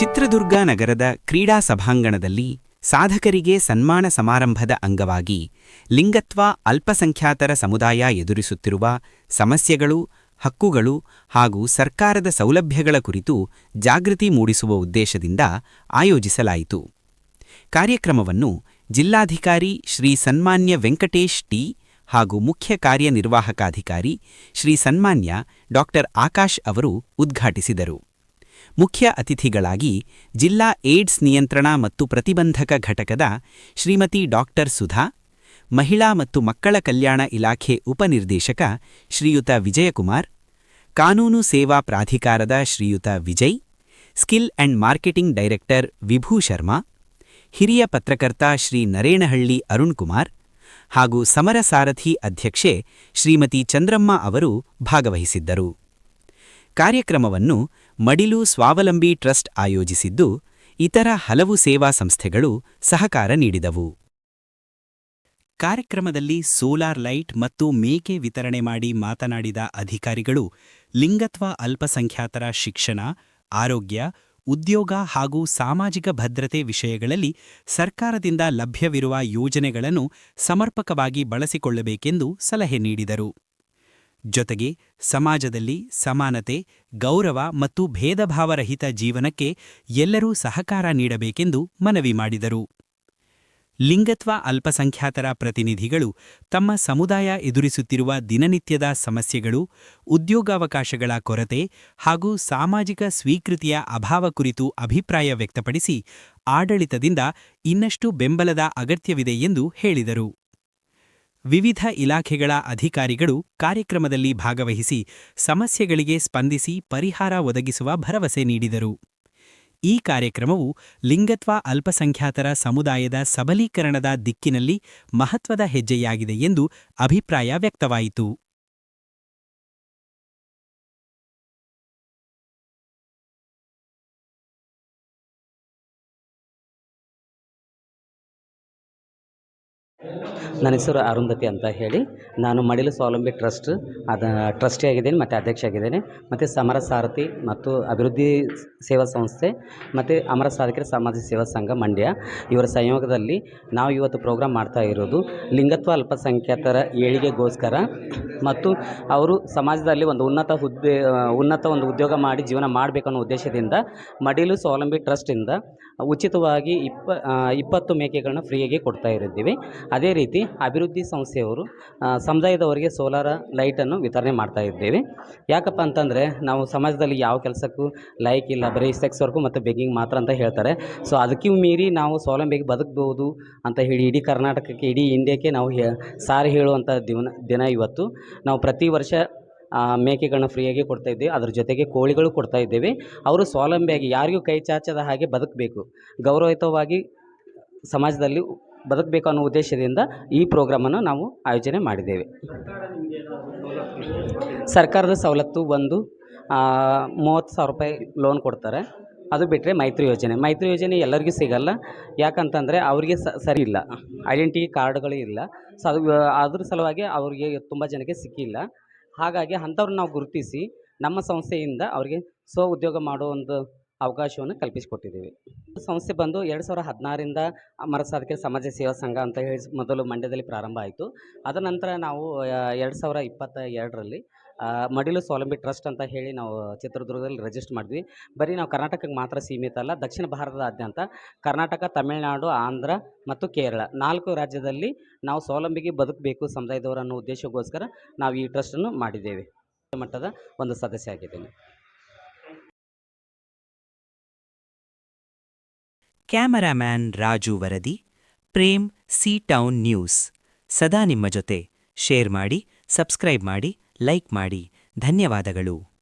ಚಿತ್ರದುರ್ಗ ನಗರದ ಕ್ರೀಡಾ ಸಭಾಂಗಣದಲ್ಲಿ ಸಾಧಕರಿಗೆ ಸನ್ಮಾನ ಸಮಾರಂಭದ ಅಂಗವಾಗಿ ಲಿಂಗತ್ವ ಅಲ್ಪಸಂಖ್ಯಾತರ ಸಮುದಾಯ ಎದುರಿಸುತ್ತಿರುವ ಸಮಸ್ಯೆಗಳು, ಹಕ್ಕುಗಳು ಹಾಗೂ ಸರ್ಕಾರದ ಸೌಲಭ್ಯಗಳ ಕುರಿತು ಜಾಗೃತಿ ಮೂಡಿಸುವ ಉದ್ದೇಶದಿಂದ ಆಯೋಜಿಸಲಾಯಿತು. ಕಾರ್ಯಕ್ರಮವನ್ನು ಜಿಲ್ಲಾಧಿಕಾರಿ ಶ್ರೀ ಸನ್ಮಾನ್ಯ ವೆಂಕಟೇಶ್ ಟಿ ಹಾಗೂ ಮುಖ್ಯ ಕಾರ್ಯನಿರ್ವಾಹಕಾಧಿಕಾರಿ ಶ್ರೀ ಸನ್ಮಾನ್ಯ ಡಾಕ್ಟರ್ ಆಕಾಶ್ ಅವರು ಉದ್ಘಾಟಿಸಿದರು. ಮುಖ್ಯ ಅತಿಥಿಗಳಾಗಿ ಜಿಲ್ಲಾ ಏಡ್ಸ್ ನಿಯಂತ್ರಣ ಮತ್ತು ಪ್ರತಿಬಂಧಕ ಘಟಕದ ಶ್ರೀಮತಿ ಡಾಕ್ಟರ್ ಸುಧಾ, ಮಹಿಳಾ ಮತ್ತು ಮಕ್ಕಳ ಕಲ್ಯಾಣ ಇಲಾಖೆ ಉಪನಿರ್ದೇಶಕ ಶ್ರೀಯುತ ವಿಜಯಕುಮಾರ್, ಕಾನೂನು ಸೇವಾ ಪ್ರಾಧಿಕಾರದ ಶ್ರೀಯುತ Vijay, skill and marketing director Vibhu Sharma, ಹಿರಿಯ ಪತ್ರಕರ್ತ ಶ್ರೀ ನರೇಣಹಳ್ಳಿ ಅರುಣ್ ಕುಮಾರ್ ಹಾಗೂ ಸಮರ ಸಾರಥಿ ಅಧ್ಯಕ್ಷೆ ಶ್ರೀಮತಿ ಚಂದ್ರಮ್ಮ ಅವರು ಭಾಗವಹಿಸಿದ್ದರು. ಕಾರ್ಯಕ್ರಮವನ್ನು ಮಡಿಲು ಸ್ವಾವಲಂಬಿ ಟ್ರಸ್ಟ್ ಆಯೋಜಿಸಿದ್ದು, ಇತರ ಹಲವು ಸೇವಾ ಸಂಸ್ಥೆಗಳು ಸಹಕಾರ ನೀಡಿದವು. ಕಾರ್ಯಕ್ರಮದಲ್ಲಿ ಸೋಲಾರ್ ಲೈಟ್ ಮತ್ತು ಮೇಕೆ ವಿತರಣೆ ಮಾಡಿ ಮಾತನಾಡಿದ ಅಧಿಕಾರಿಗಳು, ಲಿಂಗತ್ವ ಅಲ್ಪಸಂಖ್ಯಾತರ ಶಿಕ್ಷಣ, ಆರೋಗ್ಯ, ಉದ್ಯೋಗ ಹಾಗೂ ಸಾಮಾಜಿಕ ಭದ್ರತೆ ವಿಷಯಗಳಲ್ಲಿ ಸರ್ಕಾರದಿಂದ ಲಭ್ಯವಿರುವ ಯೋಜನೆಗಳನ್ನು ಸಮರ್ಪಕವಾಗಿ ಬಳಸಿಕೊಳ್ಳಬೇಕೆಂದು ಸಲಹೆ ನೀಡಿದರು. ಜೊತೆಗೆ ಸಮಾಜದಲ್ಲಿ ಸಮಾನತೆ, ಗೌರವ ಮತ್ತು ಭೇದಭಾವರಹಿತ ಜೀವನಕ್ಕೆ ಎಲ್ಲರೂ ಸಹಕಾರ ನೀಡಬೇಕೆಂದು ಮನವಿ ಮಾಡಿದರು. ಲಿಂಗತ್ವ ಅಲ್ಪಸಂಖ್ಯಾತರ ಪ್ರತಿನಿಧಿಗಳು ತಮ್ಮ ಸಮುದಾಯ ಎದುರಿಸುತ್ತಿರುವ ದಿನನಿತ್ಯದ ಸಮಸ್ಯೆಗಳು, ಉದ್ಯೋಗಾವಕಾಶಗಳ ಕೊರತೆ ಹಾಗೂ ಸಾಮಾಜಿಕ ಸ್ವೀಕೃತಿಯ ಅಭಾವ ಕುರಿತು ಅಭಿಪ್ರಾಯ ವ್ಯಕ್ತಪಡಿಸಿ ಆಡಳಿತದಿಂದ ಇನ್ನಷ್ಟು ಬೆಂಬಲದ ಅಗತ್ಯವಿದೆ ಎಂದು ಹೇಳಿದರು. ವಿವಿಧ ಇಲಾಖೆಗಳ ಅಧಿಕಾರಿಗಳು ಕಾರ್ಯಕ್ರಮದಲ್ಲಿ ಭಾಗವಹಿಸಿ ಸಮಸ್ಯೆಗಳಿಗೆ ಸ್ಪಂದಿಸಿ ಪರಿಹಾರ ಒದಗಿಸುವ ಭರವಸೆ ನೀಡಿದರು. ಈ ಕಾರ್ಯಕ್ರಮವು ಲಿಂಗತ್ವ ಅಲ್ಪಸಂಖ್ಯಾತರ ಸಮುದಾಯದ ಸಬಲೀಕರಣದ ದಿಕ್ಕಿನಲ್ಲಿ ಮಹತ್ವದ ಹೆಜ್ಜೆಯಾಗಿದೆ ಎಂದು ಅಭಿಪ್ರಾಯ ವ್ಯಕ್ತವಾಯಿತು. ನನ್ನ ಹೆಸರು ಅರುಂಧತಿ ಅಂತ ಹೇಳಿ. ನಾನು ಮಡಿಲು ಸ್ವಾವಲಂಬಿ ಟ್ರಸ್ಟ್, ಅದ ಟ್ರಸ್ಟಿ ಆಗಿದ್ದೇನೆ, ಮತ್ತು ಅಧ್ಯಕ್ಷ ಆಗಿದ್ದೇನೆ. ಮತ್ತು ಸಮರ ಸಾರಥಿ ಮತ್ತು ಅಭಿವೃದ್ಧಿ ಸೇವಾ ಸಂಸ್ಥೆ, ಮತ್ತು ಅಮರ ಸಾಧಕರ ಸಮಾಜ ಸೇವಾ ಸಂಘ ಮಂಡ್ಯ. ಇವರ ಸಂಯೋಗದಲ್ಲಿ ನಾವು ಇವತ್ತು ಪ್ರೋಗ್ರಾಮ್ ಮಾಡ್ತಾ ಇರೋದು ಲಿಂಗತ್ವ ಅಲ್ಪಸಂಖ್ಯಾತರ ಏಳಿಗೆಗೋಸ್ಕರ. ಮತ್ತು ಅವರು ಸಮಾಜದಲ್ಲಿ ಒಂದು ಉನ್ನತ ಹುದ್ದೆ, ಉನ್ನತ ಒಂದು ಉದ್ಯೋಗ ಮಾಡಿ ಜೀವನ ಮಾಡಬೇಕು ಅನ್ನೋ ಉದ್ದೇಶದಿಂದ ಮಡಿಲು ಸ್ವಾವಲಂಬಿ ಟ್ರಸ್ಟಿಂದ ಉಚಿತವಾಗಿ ಇಪ್ಪ ಇಪ್ಪತ್ತು ಮೇಕೆಗಳನ್ನ ಫ್ರೀಯಾಗಿ ಕೊಡ್ತಾ ಇರಿದ್ದೀವಿ ಅದೇ ರೀತಿ ಅಭಿವೃದ್ಧಿ ಸಂಸ್ಥೆಯವರು ಸಮುದಾಯದವರಿಗೆ ಸೋಲಾರ ಲೈಟನ್ನು ವಿತರಣೆ ಮಾಡ್ತಾ ಇದ್ದೇವೆ. ಯಾಕಪ್ಪ ಅಂತಂದರೆ ನಾವು ಸಮಾಜದಲ್ಲಿ ಯಾವ ಕೆಲಸಕ್ಕೂ ಲೈಕ್ ಇಲ್ಲ, ಬರೀ ಸೆಕ್ಸ್ ವರ್ಕು ಮತ್ತು ಬೆಗ್ಗಿಂಗ್ ಮಾತ್ರ ಅಂತ ಹೇಳ್ತಾರೆ. ಸೊ ಅದಕ್ಕೂ ಮೀರಿ ನಾವು ಸ್ವಾವಲಂಬಿಗೆ ಬದುಕ್ಬೋದು ಅಂತ ಹೇಳಿ ಇಡೀ ಕರ್ನಾಟಕಕ್ಕೆ, ಇಡೀ ಇಂಡಿಯಾಕ್ಕೆ ನಾವು ಹೇ, ಸಾರಿ ಹೇಳುವಂಥ ದಿನ ದಿನ ಇವತ್ತು. ನಾವು ಪ್ರತಿ ವರ್ಷ ಮೇಕೆಗಳನ್ನ ಫ್ರೀಯಾಗಿ ಕೊಡ್ತಾ ಇದ್ದೇವೆ. ಅದ್ರ ಜೊತೆಗೆ ಕೋಳಿಗಳು ಕೊಡ್ತಾ ಇದ್ದೇವೆ. ಅವರು ಸ್ವಾವಲಂಬಿಯಾಗಿ ಯಾರಿಗೂ ಕೈ ಚಾಚದ ಹಾಗೆ ಬದುಕಬೇಕು. ಗೌರವಯುತವಾಗಿ ಸಮಾಜದಲ್ಲಿ ಬದುಕಬೇಕು ಅನ್ನೋ ಉದ್ದೇಶದಿಂದ ಈ ಪ್ರೋಗ್ರಾಮನ್ನು ನಾವು ಆಯೋಜನೆ ಮಾಡಿದ್ದೇವೆ. ಸರ್ಕಾರದ ಸವಲತ್ತು ಒಂದು ಮೂವತ್ತು ಸಾವಿರ ರೂಪಾಯಿ ಲೋನ್ ಕೊಡ್ತಾರೆ. ಅದು ಬಿಟ್ಟರೆ ಮೈತ್ರಿ ಯೋಜನೆ. ಮೈತ್ರಿ ಯೋಜನೆ ಎಲ್ಲರಿಗೂ ಸಿಗಲ್ಲ. ಯಾಕಂತಂದರೆ ಅವರಿಗೆ ಸರಿ ಇಲ್ಲ. ಐಡೆಂಟಿಟಿ ಕಾರ್ಡ್ಗಳು ಇಲ್ಲ. ಸೊ ಅದು, ಅದ್ರ ಸಲುವಾಗಿ ಅವರಿಗೆ ತುಂಬ ಜನಕ್ಕೆ ಸಿಕ್ಕಿಲ್ಲ. ಹಾಗಾಗಿ ಅಂಥವ್ರನ್ನ ನಾವು ಗುರುತಿಸಿ ನಮ್ಮ ಸಂಸ್ಥೆಯಿಂದ ಅವರಿಗೆ ಸ್ವ ಉದ್ಯೋಗ ಮಾಡೋ ಒಂದು ಅವಕಾಶವನ್ನು ಕಲ್ಪಿಸಿಕೊಟ್ಟಿದ್ದೀವಿ. ಸಂಸ್ಥೆ ಬಂದು ಎರಡು ಸಾವಿರ ಹದಿನಾರರಿಂದ ಅಮರ ಸಾಧಕರ ಸಮಾಜ ಸೇವಾ ಸಂಘ ಅಂತ ಹೇಳಿ ಮೊದಲು ಮಂಡ್ಯದಲ್ಲಿ ಪ್ರಾರಂಭ ಆಯಿತು. ಅದ ನಂತರ ನಾವು ಎರಡು ಸಾವಿರ ಇಪ್ಪತ್ತ ಎರಡರಲ್ಲಿ ಮಡಿಲು ಸ್ವಾವಲಂಬಿ ಟ್ರಸ್ಟ್ ಅಂತ ಹೇಳಿ ನಾವು ಚಿತ್ರದುರ್ಗದಲ್ಲಿ ರಿಜಿಸ್ಟರ್ ಮಾಡಿದ್ವಿ. ಬರೀ ನಾವು ಕರ್ನಾಟಕಕ್ಕೆ ಮಾತ್ರ ಸೀಮಿತ ಅಲ್ಲ, ದಕ್ಷಿಣ ಭಾರತದಾದ್ಯಂತ ಕರ್ನಾಟಕ, ತಮಿಳುನಾಡು, ಆಂಧ್ರ ಮತ್ತು ಕೇರಳ ನಾಲ್ಕು ರಾಜ್ಯದಲ್ಲಿ ನಾವು ಸ್ವಾವಲಂಬಿಗೆ ಬದುಕಬೇಕು ಸಮುದಾಯದವರು ಅನ್ನೋ ಉದ್ದೇಶಕ್ಕೋಸ್ಕರ ನಾವು ಈ ಟ್ರಸ್ಟನ್ನು ಮಾಡಿದ್ದೇವೆ. ಮಟ್ಟದ ಒಂದು ಸದಸ್ಯ ಆಗಿದ್ದೇನೆ ಕ್ಯಾಮರಾಮ್ಯಾನ್ ರಾಜು ವರದಿ, ಪ್ರೇಮ್, ಸಿ ಟೌನ್ ನ್ಯೂಸ್. ಸದಾ ನಿಮ್ಮ ಜೊತೆ. ಶೇರ್ ಮಾಡಿ, ಸಬ್ಸ್ಕ್ರೈಬ್ ಮಾಡಿ, ಲೈಕ್ ಮಾಡಿ. ಧನ್ಯವಾದಗಳು.